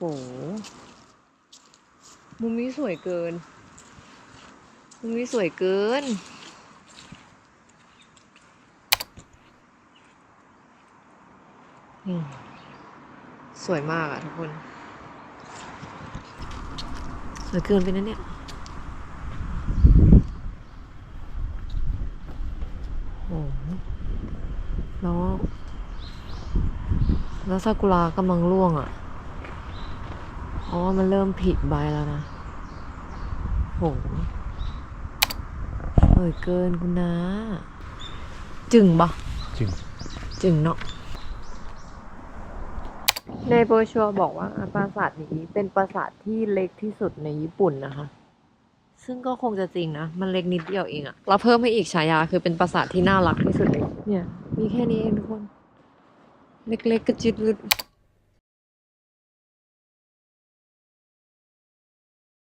โหมุมนี้สวยเกิน มุมนี้สวยเกิน สวยมากอะทุกคน สวยเกินไปนะเนี่ยโอ้โหแล้ว แล้วซากุระกำลังร่วงอะ่ะ เพราะว่ามันเริ่มผลิใบแล้วนะโหสวยเกินคุณนะ จึงปะจึง จึงเนาะ ในโบรชัวร์บอกว่าปราสาทนี้เป็นปราสาทที่เล็กที่สุดในญี่ปุ่นนะคะ ซึ่งก็คงจะจริงนะ มันเล็กนิดเดียวเองอะเราเพิ่มให้อีกฉายาคือเป็นปราสาทที่น่ารักที่สุดเลยเนี่ย มีแค่นี้เองทุกคน เล็กๆกระจิตรึด